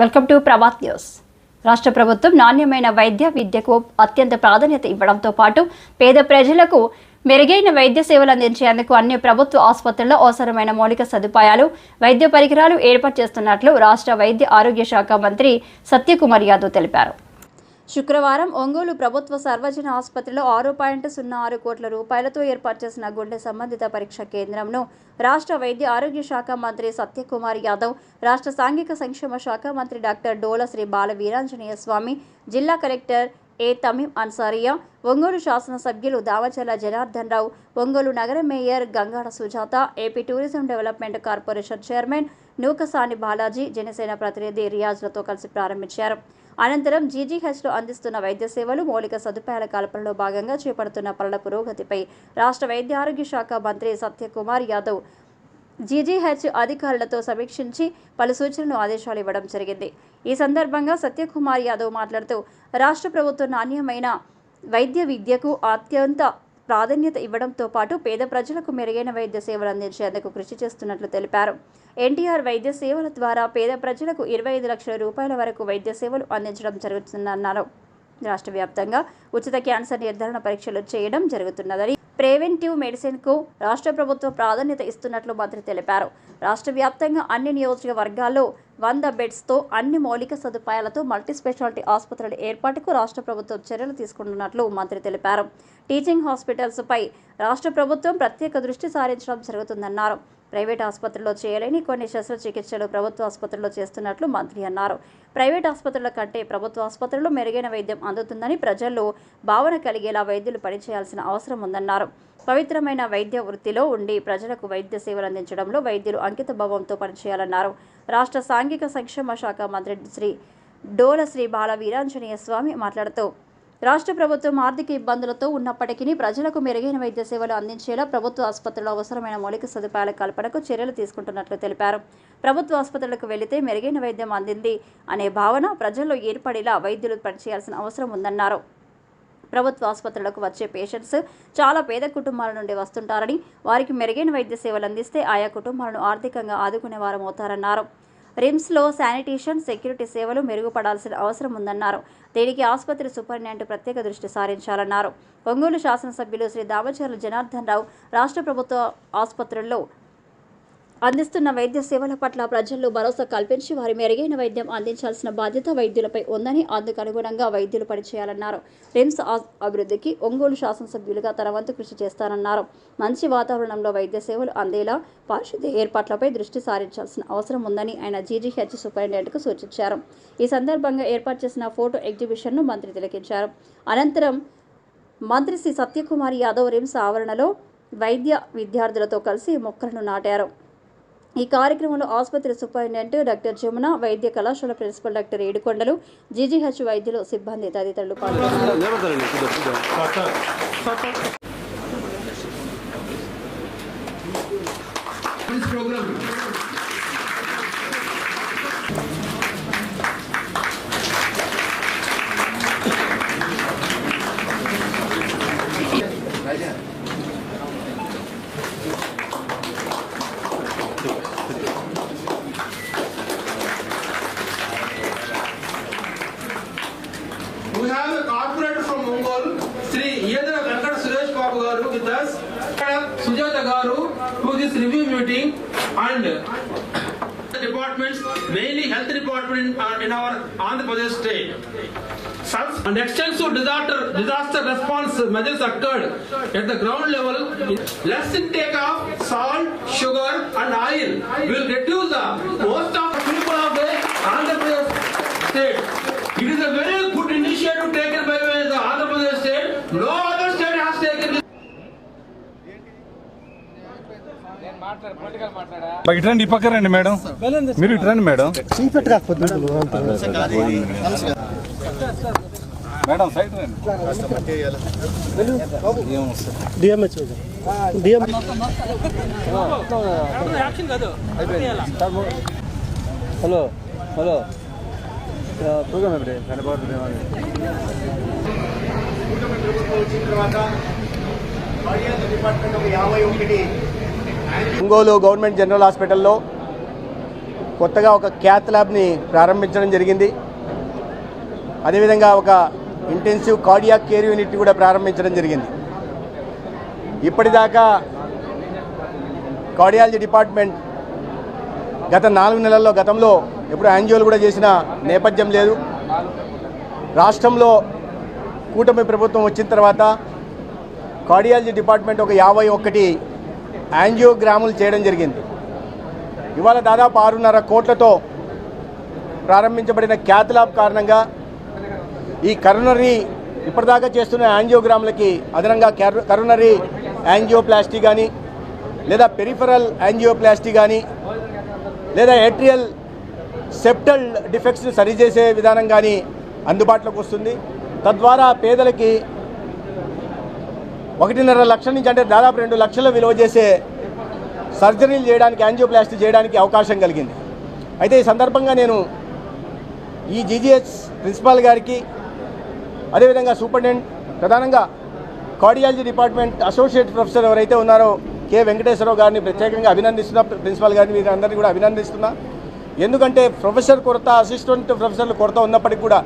Welcome to Prabhat news. రాష్ట్ర ప్రభుత్వం నాణ్యమైన వైద్య విద్యకు అత్యంత ప్రాధాన్యత ఇవ్వడంతో పాటు పేద ప్రజలకు మెరుగైన వైద్య సేవలు అందించేందుకు అన్ని ప్రభుత్వ ఆసుపత్రుల్లో అవసరమైన మౌలిక సదుపాయాలు వైద్య పరికరాలు ఏర్పాటు చేస్తున్నట్లు రాష్ట్ర వైద్య ఆరోగ్య శాఖ మంత్రి సత్యకుమార్ యాదవ్ తెలిపారు. శుక్రవారం ఒంగోలు ప్రభుత్వ సర్వజన ఆసుపత్రిలో ఆరు పాయింట్ సున్నా ఆరు కోట్ల రూపాయలతో ఏర్పాటు చేసిన గుండె సంబంధిత పరీక్ష కేంద్రంను రాష్ట్ర వైద్య ఆరోగ్య శాఖ మంత్రి సత్యకుమార్ యాదవ్ రాష్ట్ర సాంఘిక సంక్షేమ శాఖ మంత్రి డాక్టర్ డోల శ్రీ బాల వీరాంజనేయ స్వామి జిల్లా కలెక్టర్ ఏ తమీం అన్సారియా ఒంగోలు శాసనసభ్యులు దామచర్ల జనార్దన్ రావు ఒంగోలు నగర mayor Gangada Sujatha AP tourism development corporation chairman Nookasani Balaji Janasena ప్రతినిధి రియాజ్లతో కలిసి ప్రారంభించారు. అనంతరం జీజీహెచ్లో అందిస్తున్న వైద్య సేవలు మౌలిక సదుపాయాల కల్పనలో భాగంగా చేపడుతున్న పనుల పురోగతిపై రాష్ట్ర వైద్య ఆరోగ్య శాఖ మంత్రి సత్యకుమార్ యాదవ్ జీజీహెచ్ అధికారులతో సమీక్షించి పలు సూచనలు ఆదేశాలు ఇవ్వడం జరిగింది. ఈ సందర్భంగా సత్యకుమార్ యాదవ్ మాట్లాడుతూ రాష్ట్ర ప్రభుత్వం నాణ్యమైన వైద్య విద్యకు అత్యంత ప్రాధాన్యత ఇవ్వడంతో పాటు పేద ప్రజలకు మెరుగైన వైద్య సేవలు అందించేందుకు కృషి చేస్తున్నట్లు తెలిపారు. ఎన్టీఆర్ వైద్య సేవల ద్వారా పేద ప్రజలకు ఇరవై ఐదు లక్షల రూపాయల వరకు వైద్య సేవలు అందించడం జరుగుతుందన్నారు. రాష్ట్ర వ్యాప్తంగా ఉచిత క్యాన్సర్ నిర్ధారణ పరీక్షలు చేయడం జరుగుతున్నదని ప్రివెంటివ్ మెడిసిన్కు రాష్ట్ర ప్రభుత్వం ప్రాధాన్యత ఇస్తున్నట్లు మంత్రి తెలిపారు. రాష్ట్ర వ్యాప్తంగా అన్ని నియోజకవర్గాల్లో వంద బెడ్స్తో అన్ని మౌలిక సదుపాయాలతో మల్టీ స్పెషాలిటీ ఆసుపత్రుల ఏర్పాటుకు రాష్ట్ర ప్రభుత్వం చర్యలు తీసుకుంటున్నట్లు మంత్రి తెలిపారు. టీచింగ్ హాస్పిటల్స్పై రాష్ట్ర ప్రభుత్వం ప్రత్యేక దృష్టి సారించడం జరుగుతుందన్నారు. ప్రైవేట్ ఆసుపత్రుల్లో చేయలేని కొన్ని శస్త్రచికిత్సలు ప్రభుత్వ ఆసుపత్రుల్లో చేస్తున్నట్లు మంత్రి అన్నారు. ప్రైవేట్ ఆసుపత్రుల కంటే ప్రభుత్వ ఆసుపత్రుల్లో మెరుగైన వైద్యం అందుతుందని ప్రజల్లో భావన కలిగేలా వైద్యులు పనిచేయాల్సిన అవసరం ఉందన్నారు. పవిత్రమైన వైద్య వృత్తిలో ఉండి ప్రజలకు వైద్య సేవలు అందించడంలో వైద్యులు అంకిత భావంతో పనిచేయాలన్నారు. రాష్ట్ర సాంఘిక సంక్షేమ శాఖ మంత్రి శ్రీ డోల శ్రీ బాల వీరాంజనేయ స్వామి మాట్లాడుతూ రాష్ట్ర ప్రభుత్వం ఆర్థిక ఇబ్బందులతో ఉన్నప్పటికీ ప్రజలకు మెరుగైన వైద్య సేవలు అందించేలా ప్రభుత్వ ఆసుపత్రుల్లో అవసరమైన మౌలిక సదుపాయాల కల్పనకు చర్యలు తీసుకుంటున్నట్లు తెలిపారు. ప్రభుత్వ ఆసుపత్రులకు వెళితే మెరుగైన వైద్యం అందింది అనే భావన ప్రజల్లో ఏర్పడేలా వైద్యులు పనిచేయాల్సిన అవసరం ఉందన్నారు. ప్రభుత్వ ఆసుపత్రులకు వచ్చే పేషెంట్స్ చాలా పేద కుటుంబాల నుండి వస్తుంటారని వారికి మెరుగైన వైద్య సేవలు అందిస్తే ఆయా కుటుంబాలను ఆర్థికంగా ఆదుకునే వారం అవుతారన్నారు రిమ్స్లో శానిటేషన్ సెక్యూరిటీ సేవలు మెరుగుపడాల్సిన అవసరం ఉందన్నారు. దీనికి ఆసుపత్రి సూపరింటెండెంట్ ప్రత్యేక దృష్టి సారించాలన్నారు. ఒంగోలు శాసనసభ్యులు శ్రీ దామచర్ల జనార్దన్ రావు రాష్ట్ర ప్రభుత్వ ఆసుపత్రుల్లో అందిస్తున్న వైద్య సేవల పట్ల ప్రజల్లో భరోసా కల్పించి వారి మెరుగైన వైద్యం అందించాల్సిన బాధ్యత వైద్యులపై ఉందని అందుకు అనుగుణంగా వైద్యులు పనిచేయాలన్నారు. రిమ్స్ అభివృద్ధికి ఒంగోలు శాసనసభ్యులుగా తన వంతు కృషి చేస్తానన్నారు. మంచి వాతావరణంలో వైద్య సేవలు అందేలా పారిశుద్ధ్య ఏర్పాట్లపై దృష్టి సారించాల్సిన అవసరం ఉందని ఆయన జీజీహెచ్ సూపరింటెండెంట్కు సూచించారు. ఈ సందర్భంగా ఏర్పాటు చేసిన ఫోటో ఎగ్జిబిషన్ను మంత్రి తిలకించారు. అనంతరం మంత్రి శ్రీ సత్యకుమార్ యాదవ్ రిమ్స్ ఆవరణలో వైద్య విద్యార్థులతో కలిసి మొక్కలను నాటారు. ఈ కార్యక్రమంలో ఆసుపత్రి సూపరింటెండెంట్ డాక్టర్ జమున వైద్య కళాశాల ప్రిన్సిపల్ డాక్టర్ ఏడుకొండలు జీజీహెచ్ వైద్యులు సిబ్బంది తదితరులు పాల్గొన్నారు. Review meeting and the departments, mainly health department uh, in our Andhra Pradesh state. Such and extensive disaster, disaster response measures occurred at the ground level. Less intake of salt, sugar and oil will reduce the most of the people of the Andhra Pradesh state. It is a very ఇటు రండి ఈ పక్క రండి madam. మీరు ఇటు రండి madam madam side రండి. DM hello hello. Programme ఎప్పుడు ఒంగోలు గవర్నమెంట్ జనరల్ హాస్పిటల్లో కొత్తగా ఒక క్యాత్ ల్యాబ్ని ప్రారంభించడం జరిగింది. అదేవిధంగా ఒక ఇంటెన్సివ్ కార్డియాక్ కేర్ యూనిట్ కూడా ప్రారంభించడం జరిగింది. ఇప్పటిదాకా కార్డియాలజీ డిపార్ట్మెంట్ గత నాలుగు నెలల్లో గతంలో ఎప్పుడు యాంజియోలు కూడా చేసిన నేపథ్యం లేదు. రాష్ట్రంలో కూటమి ప్రభుత్వం వచ్చిన తర్వాత కార్డియాలజీ డిపార్ట్మెంట్ ఒక యాభై ఒకటి యాంజియోగ్రాములు చేయడం జరిగింది. ఇవాళ దాదాపు ఆరున్నర కోట్లతో ప్రారంభించబడిన క్యాత్ ల్యాబ్ కారణంగా ఈ కరోనరీ ఇప్పటిదాకా చేస్తున్న యాంజియోగ్రాములకి అదనంగా కరోనరీ యాంజియోప్లాస్టీ కానీ లేదా పెరిఫరల్ యాంజియోప్లాస్టీ కానీ లేదా ఏట్రియల్ సెప్టల్ డిఫెక్ట్స్ని సరిచేసే విధానం కానీ అందుబాటులోకి వస్తుంది. తద్వారా పేదలకి ఒకటిన్నర లక్షల నుంచి అంటే దాదాపు రెండు లక్షల విలువ చేసే సర్జరీలు చేయడానికి యాంజియోప్లాస్టీ చేయడానికి అవకాశం కలిగింది. అయితే ఈ సందర్భంగా నేను ఈ జీజీహెచ్ ప్రిన్సిపాల్ గారికి అదేవిధంగా సూపరింటెండెంట్ ప్రధానంగా కార్డియాలజీ డిపార్ట్మెంట్ అసోసియేట్ ప్రొఫెసర్ ఎవరైతే ఉన్నారో కె వెంకటేశ్వరరావు గారిని ప్రత్యేకంగా అభినందిస్తున్నా ప్రిన్సిపాల్ గారిని మీరు అందరినీ కూడా అభినందిస్తున్నా. ఎందుకంటే ప్రొఫెసర్ కొరత అసిస్టెంట్ ప్రొఫెసర్ల కొరత ఉన్నప్పటికీ కూడా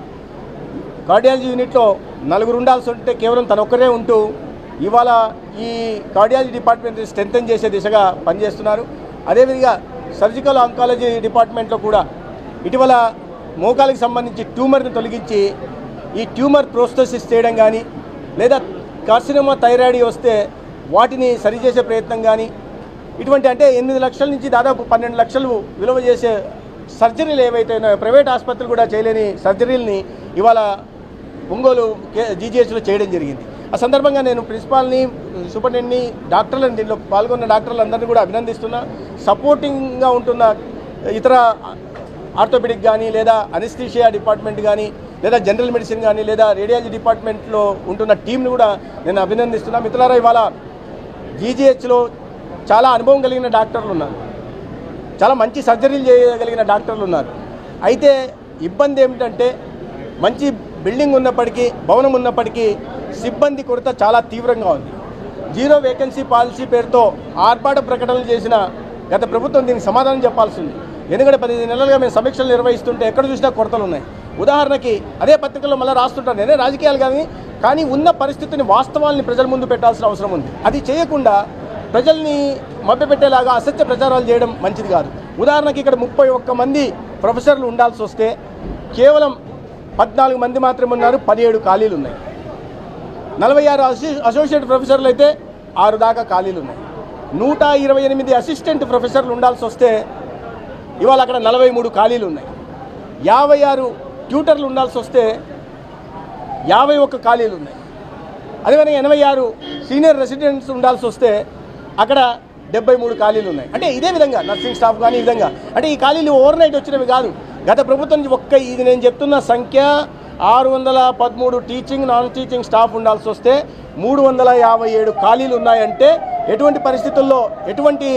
కార్డియాలజీ యూనిట్లో నలుగురు ఉండాల్సి ఉంటే కేవలం తన ఒక్కరే ఉంటూ ఇవాళ ఈ కార్డియాలజీ డిపార్ట్మెంట్ స్ట్రెంగ్తన్ చేసే దిశగా పనిచేస్తున్నారు. అదేవిధంగా సర్జికల్ ఆంకాలజీ డిపార్ట్మెంట్లో కూడా ఇటీవల మోకాలకు సంబంధించి ట్యూమర్ని తొలగించి ఈ ట్యూమర్ ప్రోస్తోసిస్ చేయడం కానీ లేదా కార్సినమా థైరాయిడ్ వస్తే వాటిని సరిచేసే ప్రయత్నం కానీ ఇటువంటి అంటే ఎనిమిది లక్షల నుంచి దాదాపు పన్నెండు లక్షలు విలువ చేసే సర్జరీలు ఏవైతే ఉన్నాయో ప్రైవేట్ ఆసుపత్రులు కూడా చేయలేని సర్జరీలని ఇవాళ ఒంగోలు జీజీహెచ్లో చేయడం జరిగింది. ఆ సందర్భంగా నేను ప్రిన్సిపాల్ని సూపరింటెండెంట్ని డాక్టర్లను దీనిలో పాల్గొన్న డాక్టర్లందరినీ కూడా అభినందిస్తున్నా. సపోర్టింగ్గా ఉంటున్న ఇతర ఆర్థోపెడిక్ కానీ లేదా అనిస్థీషియా డిపార్ట్మెంట్ కానీ లేదా జనరల్ మెడిసిన్ కానీ లేదా రేడియాలజీ డిపార్ట్మెంట్లో ఉంటున్న టీంని కూడా నేను అభినందిస్తున్నా. మిత్రులారా ఇవాళ జీజీహెచ్లో చాలా అనుభవం కలిగిన డాక్టర్లు ఉన్నారు చాలా మంచి సర్జరీలు చేయగలిగిన డాక్టర్లు ఉన్నారు అయితే ఇబ్బంది ఏమిటంటే మంచి బిల్డింగ్ ఉన్నప్పటికీ భవనం ఉన్నప్పటికీ సిబ్బంది కొరత చాలా తీవ్రంగా ఉంది. జీరో వేకెన్సీ పాలసీ పేరుతో ఆర్భాట ప్రకటనలు చేసిన గత ప్రభుత్వం దీనికి సమాధానం చెప్పాల్సింది. ఎందుకంటే పదిహేను నెలలుగా మేము సమీక్షలు నిర్వహిస్తుంటే ఎక్కడ చూసినా కొరతలు ఉన్నాయి. ఉదాహరణకి అదే పత్రికల్లో మళ్ళీ రాస్తుంటాను నేనే రాజకీయాలు కానీ కానీ ఉన్న పరిస్థితిని వాస్తవాల్ని ప్రజల ముందు పెట్టాల్సిన అవసరం ఉంది. అది చేయకుండా ప్రజల్ని మభ్యపెట్టేలాగా అసత్య ప్రచారాలు చేయడం మంచిది కాదు. ఉదాహరణకి ఇక్కడ ముప్పై ఒక్క మంది ప్రొఫెసర్లు ఉండాల్సి వస్తే కేవలం పద్నాలుగు మంది మాత్రమే ఉన్నారు పదిహేడు ఖాళీలు ఉన్నాయి. నలభై ఆరు అసి అసోసియేట్ ప్రొఫెసర్లు అయితే ఆరు దాకా ఖాళీలు ఉన్నాయి. నూట ఇరవై ఎనిమిది అసిస్టెంట్ ప్రొఫెసర్లు ఉండాల్సి వస్తే ఇవాళ అక్కడ నలభై మూడు ఖాళీలు ఉన్నాయి. యాభై ఆరు ట్యూటర్లు ఉండాల్సి వస్తే యాభై ఒక్క ఖాళీలు ఉన్నాయి. అదేవిధంగా ఎనభై ఆరు సీనియర్ రెసిడెంట్స్ ఉండాల్సి వస్తే అక్కడ డెబ్బై మూడు ఖాళీలు ఉన్నాయి. అంటే ఇదే విధంగా నర్సింగ్ స్టాఫ్ కానీ ఈ విధంగా. అంటే ఈ ఖాళీలు ఓవర్ నైట్ వచ్చినవి కాదు. గత ప్రభుత్వం నుంచి ఒక్క ఇది నేను చెప్తున్న సంఖ్య ఆరు వందల పదమూడు టీచింగ్ నాన్ టీచింగ్ స్టాఫ్ ఉండాల్సి వస్తే మూడు వందల యాభై ఏడు ఖాళీలు ఉన్నాయంటే ఎటువంటి పరిస్థితుల్లో ఎటువంటి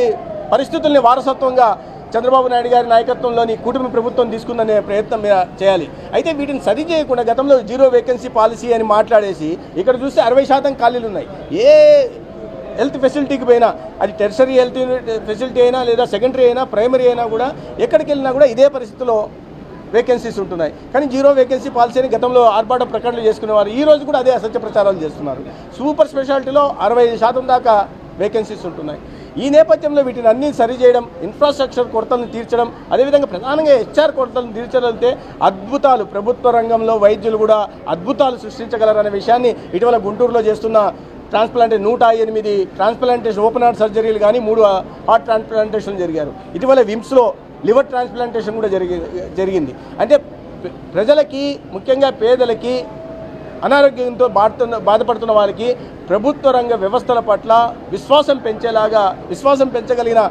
పరిస్థితుల్ని వారసత్వంగా చంద్రబాబు నాయుడు గారి నాయకత్వంలోని కూటమి ప్రభుత్వం తీసుకుందనే ప్రయత్నం చేయాలి. అయితే వీటిని సరి చేయకుండా గతంలో జీరో వేకెన్సీ పాలసీ అని మాట్లాడేసి ఇక్కడ చూస్తే అరవై శాతం ఖాళీలు ఉన్నాయి. ఏ హెల్త్ ఫెసిలిటీకి పోయినా అది టెర్సరీ హెల్త్ ఫెసిలిటీ అయినా లేదా సెకండరీ అయినా ప్రైమరీ అయినా కూడా ఎక్కడికి వెళ్ళినా కూడా ఇదే పరిస్థితిలో వేకెన్సీస్ ఉంటున్నాయి. కానీ జీరో వేకెన్సీ పాలసీని గతంలో ఆర్భాట ప్రకటనలు చేసుకునేవారు. ఈ రోజు కూడా అదే అసత్య ప్రచారాలు చేస్తున్నారు. సూపర్ స్పెషాలిటీలో అరవై శాతం దాకా వేకెన్సీస్ ఉంటున్నాయి. ఈ నేపథ్యంలో వీటిని అన్ని సరిచేయడం ఇన్ఫ్రాస్ట్రక్చర్ కొరతలను తీర్చడం అదేవిధంగా ప్రధానంగా హెచ్ఆర్ కొరతలను తీర్చగలిగితే అద్భుతాలు. ప్రభుత్వ రంగంలో వైద్యులు కూడా అద్భుతాలు సృష్టించగలరనే విషయాన్ని ఇటీవల గుంటూరులో చేస్తున్న ట్రాన్స్ప్లాంటే నూట ఎనిమిది ట్రాన్స్ప్లాంటేషన్ ఓపెన్ హార్ట్ సర్జరీలు కానీ మూడు హార్ట్ ట్రాన్స్ప్లాంటేషన్ జరిగారు. ఇటీవల విమ్స్లో లివర్ ట్రాన్స్ప్లాంటేషన్ కూడా జరిగి జరిగింది. అంటే ప్రజలకి ముఖ్యంగా పేదలకి అనారోగ్యంతో బాడుతున్న బాధపడుతున్న వారికి ప్రభుత్వ రంగ వ్యవస్థల పట్ల విశ్వాసం పెంచేలాగా విశ్వాసం పెంచగలిగిన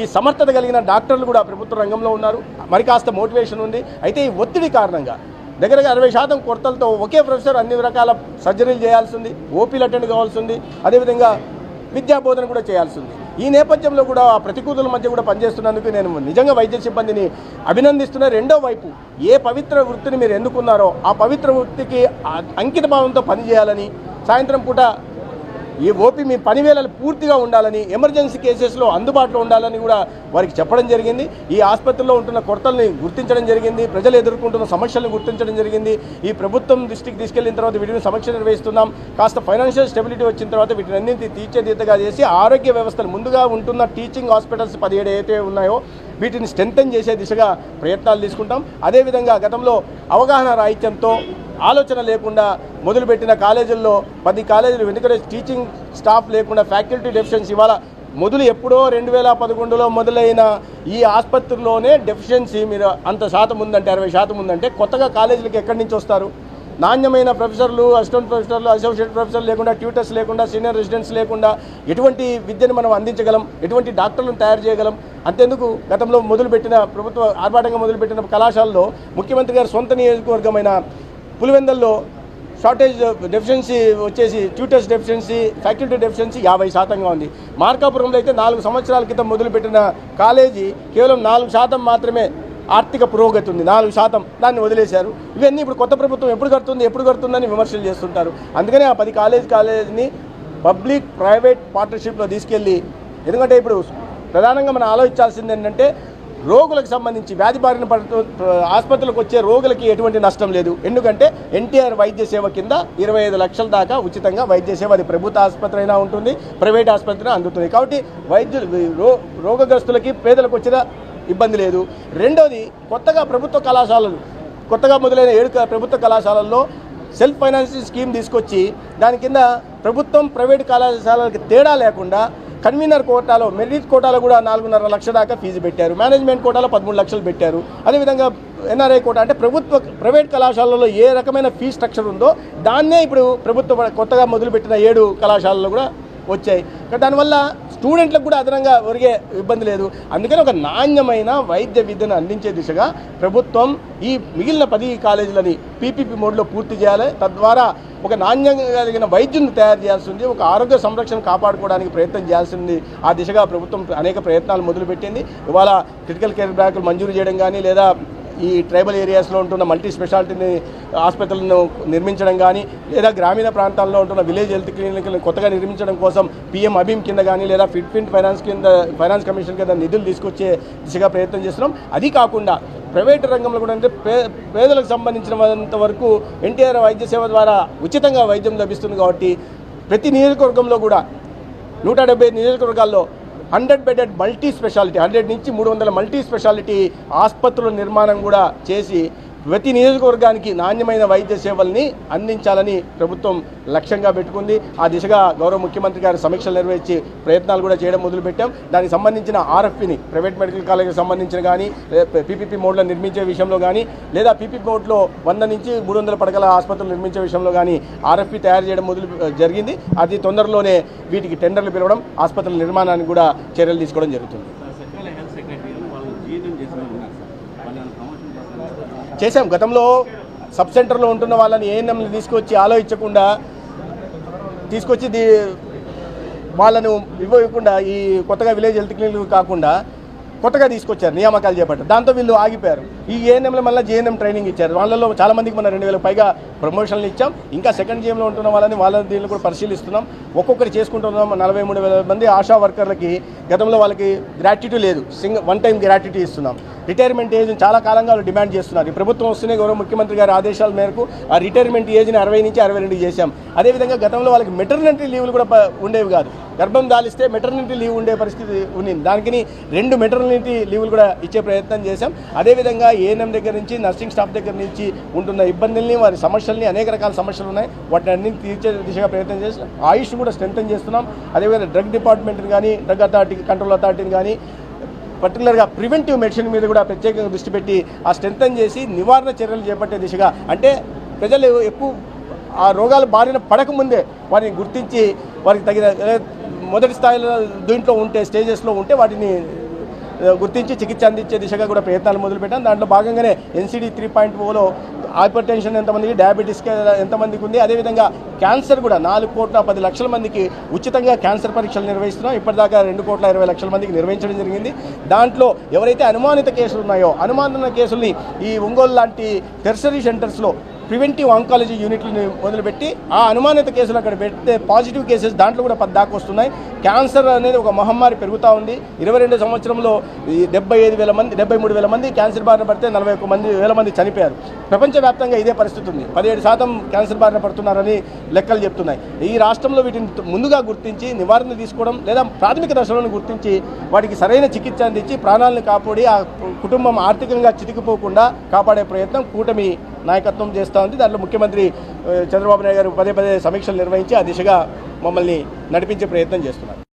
ఈ సమర్థత కలిగిన డాక్టర్లు కూడా ప్రభుత్వ రంగంలో ఉన్నారు. మరి కాస్త మోటివేషన్ ఉంది. అయితే ఈ ఒత్తిడి కారణంగా దగ్గరగా అరవై శాతం కొరతలతో ఒకే ప్రొఫెసర్ అన్ని రకాల సర్జరీలు చేయాల్సి ఉంది ఓపీలు అటెండ్ కావాల్సి ఉంది అదేవిధంగా విద్యా బోధన కూడా చేయాల్సి ఉంది ఈ నేపథ్యంలో కూడా ఆ ప్రతికూతుల మధ్య కూడా పనిచేస్తున్నందుకు నేను నిజంగా వైద్య సిబ్బందిని అభినందిస్తున్న రెండో వైపు ఏ పవిత్ర వృత్తిని మీరు ఎన్నుకున్నారో ఆ పవిత్ర వృత్తికి అంకిత భావంతో పనిచేయాలని సాయంత్రం పూట ఈ ఓపీ మీ పనివేళలు పూర్తిగా ఉండాలని ఎమర్జెన్సీ కేసెస్లో అందుబాటులో ఉండాలని కూడా వారికి చెప్పడం జరిగింది. ఈ ఆసుపత్రిలో ఉంటున్న కొరతల్ని గుర్తించడం జరిగింది. ప్రజలు ఎదుర్కొంటున్న సమస్యలను గుర్తించడం జరిగింది. ఈ ప్రభుత్వం దృష్టికి తీసుకెళ్ళిన తర్వాత వీటిని సమీక్ష నిర్వహిస్తున్నాం. కాస్త ఫైనాన్షియల్ స్టెబిలిటీ వచ్చిన తర్వాత వీటిని అన్నింటి తీర్చేదిద్దగా చేసి ఆరోగ్య వ్యవస్థలు ముందుగా ఉంటున్న టీచింగ్ హాస్పిటల్స్ పదిహేడు ఏదైతే ఉన్నాయో వీటిని స్ట్రెంగ్తన్ చేసే దిశగా ప్రయత్నాలు తీసుకుంటాం. అదేవిధంగా గతంలో అవగాహన రాహిత్యంతో ఆలోచన లేకుండా మొదలుపెట్టిన కాలేజీల్లో పది కాలేజీలు వెనుక టీచింగ్ స్టాఫ్ లేకుండా ఫ్యాకల్టీ డెఫిషియన్సీ ఇవాళ మొదలు ఎప్పుడో రెండు వేల పదకొండులో మొదలైన ఈ ఆసుపత్రిలోనే డెఫిషియన్సీ మీరు అంత శాతం ఉందంటే అరవై శాతం ఉందంటే కొత్తగా కాలేజీలకు ఎక్కడి నుంచి వస్తారు? నాణ్యమైన ప్రొఫెసర్లు అసిస్టెంట్ ప్రొఫెసర్లు అసోసియేట్ ప్రొఫెసర్లు లేకుండా ట్యూటర్స్ లేకుండా సీనియర్ రెసిడెంట్స్ లేకుండా ఎటువంటి విద్యను మనం అందించగలం? ఎటువంటి డాక్టర్లను తయారు చేయగలం? అంతెందుకు గతంలో మొదలుపెట్టిన ప్రభుత్వ ఆర్భాటంగా మొదలుపెట్టిన కళాశాలలో ముఖ్యమంత్రి గారి సొంత నియోజకవర్గమైన పులివెందల్లో షార్టేజ్ డెఫిషియన్సీ వచ్చేసి ట్యూటర్స్ డెఫిషియన్సీ ఫ్యాకల్టీ డెఫిషియన్సీ యాభై శాతంగా ఉంది. మార్కాపురంలో అయితే నాలుగు సంవత్సరాల క్రితం మొదలుపెట్టిన కాలేజీ కేవలం నాలుగు శాతం మాత్రమే ఆర్థిక పురోగతి ఉంది. నాలుగు శాతం దాన్ని వదిలేశారు. ఇవన్నీ ఇప్పుడు కొత్త ప్రభుత్వం ఎప్పుడు కడుతుంది ఎప్పుడు కడుతుందని విమర్శలు చేస్తుంటారు. అందుకనే ఆ పది కాలేజ్ కాలేజీని పబ్లిక్ ప్రైవేట్ పార్ట్నర్షిప్లో తీసుకెళ్ళి ఎందుకంటే ఇప్పుడు ప్రధానంగా మనం ఆలోచించాల్సింది ఏంటంటే రోగులకు సంబంధించి వ్యాధి బారిన పడుతూ ఆసుపత్రులకు వచ్చే రోగులకి ఎటువంటి నష్టం లేదు. ఎందుకంటే ఎన్టీఆర్ వైద్య సేవ కింద ఇరవై ఐదు లక్షల దాకా ఉచితంగా వైద్య సేవ అది ప్రభుత్వ ఆసుపత్రి అయినా ఉంటుంది ప్రైవేట్ ఆసుపత్రి అందుతుంది. కాబట్టి వైద్యులు రో రోగగ్రస్తులకి పేదలకు వచ్చిన ఇబ్బంది లేదు. రెండోది కొత్తగా ప్రభుత్వ కళాశాలలు కొత్తగా మొదలైన ఏడు ప్రభుత్వ కళాశాలల్లో సెల్ఫ్ ఫైనాన్సింగ్ స్కీమ్ తీసుకొచ్చి దాని కింద ప్రభుత్వం ప్రైవేట్ కళాశాలలకు తేడా లేకుండా కన్వీనర్ కోటాలో మెరిట్ కోటాలో కూడా నాలుగున్నర లక్షల దాకా ఫీజు పెట్టారు. మేనేజ్మెంట్ కోటాలో పదమూడు లక్షలు పెట్టారు. అదేవిధంగా ఎన్ఆర్ఐ కోట అంటే ప్రభుత్వ ప్రైవేట్ కళాశాలలో ఏ రకమైన ఫీ స్ట్రక్చర్ ఉందో దాన్నే ఇప్పుడు ప్రభుత్వ కొత్తగా మొదలుపెట్టిన ఏడు కళాశాలలో కూడా వచ్చాయి. దానివల్ల స్టూడెంట్లకు కూడా అదనంగా ఒరిగే ఇబ్బంది లేదు. అందుకని ఒక నాణ్యమైన వైద్య విద్యను అందించే దిశగా ప్రభుత్వం ఈ మిగిలిన పది కాలేజీలని పీపీపీ మోడ్లో పూర్తి చేయాలి. తద్వారా ఒక నాణ్యంగా కలిగిన వైద్యుని తయారు చేయాల్సి ఉంది ఒక ఆరోగ్య సంరక్షణ కాపాడుకోవడానికి ప్రయత్నం చేయాల్సి ఉంది ఆ దిశగా ప్రభుత్వం అనేక ప్రయత్నాలు మొదలుపెట్టింది. ఇవాళ క్రిటికల్ కేర్ బ్యాంకులు మంజూరు చేయడం కానీ లేదా ఈ ట్రైబల్ ఏరియాస్లో ఉంటున్న మల్టీ స్పెషాలిటీని ఆసుపత్రులను నిర్మించడం కానీ లేదా గ్రామీణ ప్రాంతాల్లో ఉంటున్న విలేజ్ హెల్త్ క్లినిక్లను కొత్తగా నిర్మించడం కోసం పిఎం అబీమ్ కింద కానీ లేదా ఫిట్ ఫిట్ ఫైనాన్స్ కింద ఫైనాన్స్ కమిషన్ కింద నిధులు తీసుకొచ్చే దిశగా ప్రయత్నం చేస్తున్నాం. అది కాకుండా ప్రైవేట్ రంగంలో కూడా అంటే పే పేదలకు సంబంధించినంత వరకు ఎన్టీఆర్ వైద్య సేవ ద్వారా ఉచితంగా వైద్యం లభిస్తుంది కాబట్టి ప్రతి నియోజకవర్గంలో కూడా నూట డెబ్బై నియోజకవర్గాల్లో hundred bedded multi speciality hundred నుంచి మూడు వందల మల్టీ స్పెషాలిటీ ఆసుపత్రుల నిర్మాణం కూడా చేసి ప్రతి నియోజకవర్గానికి నాణ్యమైన వైద్య సేవల్ని అందించాలని ప్రభుత్వం లక్ష్యంగా పెట్టుకుంది. ఆ దిశగా గౌరవ ముఖ్యమంత్రి గారు సమీక్షలు నిర్వహించి ప్రయత్నాలు కూడా చేయడం మొదలుపెట్టాం. దానికి సంబంధించిన ఆర్ఎఫ్పిని ప్రైవేట్ మెడికల్ కాలేజీకి సంబంధించిన కానీ పీపీపీ మోడ్లో నిర్మించే విషయంలో కానీ లేదా పీపీపీ మోడ్లో వంద నుంచి మూడు వందల పడకల ఆసుపత్రులు నిర్మించే విషయంలో కానీ ఆర్ఎఫ్పి తయారు చేయడం మొదలు జరిగింది. అది తొందరలోనే వీటికి టెండర్లు పిలవడం ఆసుపత్రుల నిర్మాణానికి కూడా చర్యలు తీసుకోవడం జరుగుతుంది సచివాలయ హెల్త్ సెక్రటరీ వాళ్ళు జీతం చేసిన ఉన్నారు సార్ వాళ్ళు ఏమైనా ప్రమోషన్ కోసం చేశాం. గతంలో సబ్ సెంటర్లో ఉంటున్న వాళ్ళని ఏఎన్ఎంని తీసుకొచ్చి ఆలోచించకుండా తీసుకొచ్చి దీ వాళ్ళను ఇవ్వకుండా ఈ కొత్తగా విలేజ్ హెల్త్ క్లినిక్ కాకుండా కొత్తగా తీసుకొచ్చారు నియామకాలు చేపట్టారు. దాంతో వీళ్ళు ఆగిపోయారు. ఈ ఏఎన్ఎంలో మళ్ళీ జేఎన్ఎం ట్రైనింగ్ ఇచ్చారు. వాళ్ళలో చాలా మందికి మనం రెండు వేలకు పైగా ప్రమోషన్లు ఇచ్చాం. ఇంకా సెకండ్ జీఎంలో ఉంటున్న వాళ్ళని వాళ్ళ దీన్ని కూడా పరిశీలిస్తున్నాం. ఒక్కొక్కరు చేసుకుంటున్నాం నలభై మూడు వేల మంది ఆశా వర్కర్లకి గతంలో వాళ్ళకి గ్రాట్యుటీ లేదు. సింగ్ వన్ టైం గ్రాట్యుటీ ఇస్తున్నాం. రిటైర్మెంట్ ఏజ్ చాలా కాలంగా వాళ్ళు డిమాండ్ చేస్తున్నారు. ఈ ప్రభుత్వం వస్తూనే గౌరవ ముఖ్యమంత్రి గారి ఆదేశాల మేరకు ఆ రిటైర్మెంట్ ఏజ్ని అరవై నుంచి అరవై రెండు చేశాం. అదేవిధంగా గతంలో వాళ్ళకి మెటర్నిటీ లీవ్లు కూడా ఉండేవి కాదు. గర్భం దాలిస్తే మెటర్నిటీ లీవ్ ఉండే పరిస్థితి ఉంది దానికి రెండు మెటర్నిటీ లీవ్లు కూడా ఇచ్చే ప్రయత్నం చేశాం. అదేవిధంగా ఏఎన్ఎం దగ్గర నుంచి నర్సింగ్ స్టాఫ్ దగ్గర నుంచి ఉంటున్న ఇబ్బందుల్ని వారి సమస్యల్ని అనేక రకాల సమస్యలు ఉన్నాయి. వాటిని అన్ని తీర్చే దిశగా ప్రయత్నం చేసి ఆయుష్ కూడా స్ట్రెంగ్తన్ చేస్తున్నాం. అదేవిధంగా డ్రగ్ డిపార్ట్మెంట్ని కానీ డ్రగ్ అథారిటీ కంట్రోల్ అథారిటీని కానీ పర్టికులర్గా ప్రివెంటివ్ మెడిసిన్ మీద కూడా ప్రత్యేకంగా దృష్టి పెట్టి ఆ స్ట్రెంగ్తన్ చేసి నివారణ చర్యలు చేపట్టే దిశగా అంటే ప్రజలు ఎక్కువ ఆ రోగాలు బారిన పడకముందే వారిని గుర్తించి వారికి తగిన మొదటి స్థాయిలో దీంట్లో ఉంటే స్టేజెస్లో ఉంటే వాటిని గుర్తించి చికిత్స అందించే దిశగా కూడా ప్రయత్నాలు మొదలుపెట్టాం. దాంట్లో భాగంగానే ఎన్సీడీ త్రీ పాయింట్ ఓలో హైపర్ టెన్షన్ ఎంతమందికి డయాబెటీస్ ఎంతమందికి ఉంది. అదేవిధంగా క్యాన్సర్ కూడా నాలుగు కోట్ల పది లక్షల మందికి ఉచితంగా క్యాన్సర్ పరీక్షలు నిర్వహిస్తున్నాం. ఇప్పటిదాకా రెండు కోట్ల ఇరవై లక్షల మందికి నిర్వహించడం జరిగింది. దాంట్లో ఎవరైతే అనుమానిత కేసులు ఉన్నాయో అనుమానిత కేసుల్ని ఈ ఒంగోలు లాంటి టెర్సరీ సెంటర్స్లో ప్రివెంటివ్ ఆంకాలజీ యూనిట్లను మొదలుపెట్టి ఆ అనుమానిత కేసులు అక్కడ పెడితే పాజిటివ్ కేసెస్ దాంట్లో కూడా పది దాకా వస్తున్నాయి. క్యాన్సర్ అనేది ఒక మహమ్మారి పెరుగుతూ ఉంది. ఇరవై రెండు సంవత్సరంలో డెబ్బై ఐదు వేల మంది డెబ్బై మూడు వేల మంది క్యాన్సర్ బారిన పడితే నలభై ఒక్క మంది వేల మంది చనిపోయారు. ప్రపంచవ్యాప్తంగా ఇదే పరిస్థితి ఉంది. పదిహేడు శాతం క్యాన్సర్ బారిన పడుతున్నారని లెక్కలు చెప్తున్నాయి. ఈ రాష్ట్రంలో వీటిని ముందుగా గుర్తించి నివారణ తీసుకోవడం లేదా ప్రాథమిక దశలను గుర్తించి వాటికి సరైన చికిత్స అందించి ప్రాణాలను కాపాడి ఆ కుటుంబం ఆర్థికంగా చితికిపోకుండా కాపాడే ప్రయత్నం కూటమి నాయకత్వం చేస్తూ ఉంది. దాంట్లో ముఖ్యమంత్రి చంద్రబాబు నాయుడు గారు పదే పదే సమీక్షలు నిర్వహించి ఆ దిశగా మమ్మల్ని నడిపించే ప్రయత్నం చేస్తున్నారు.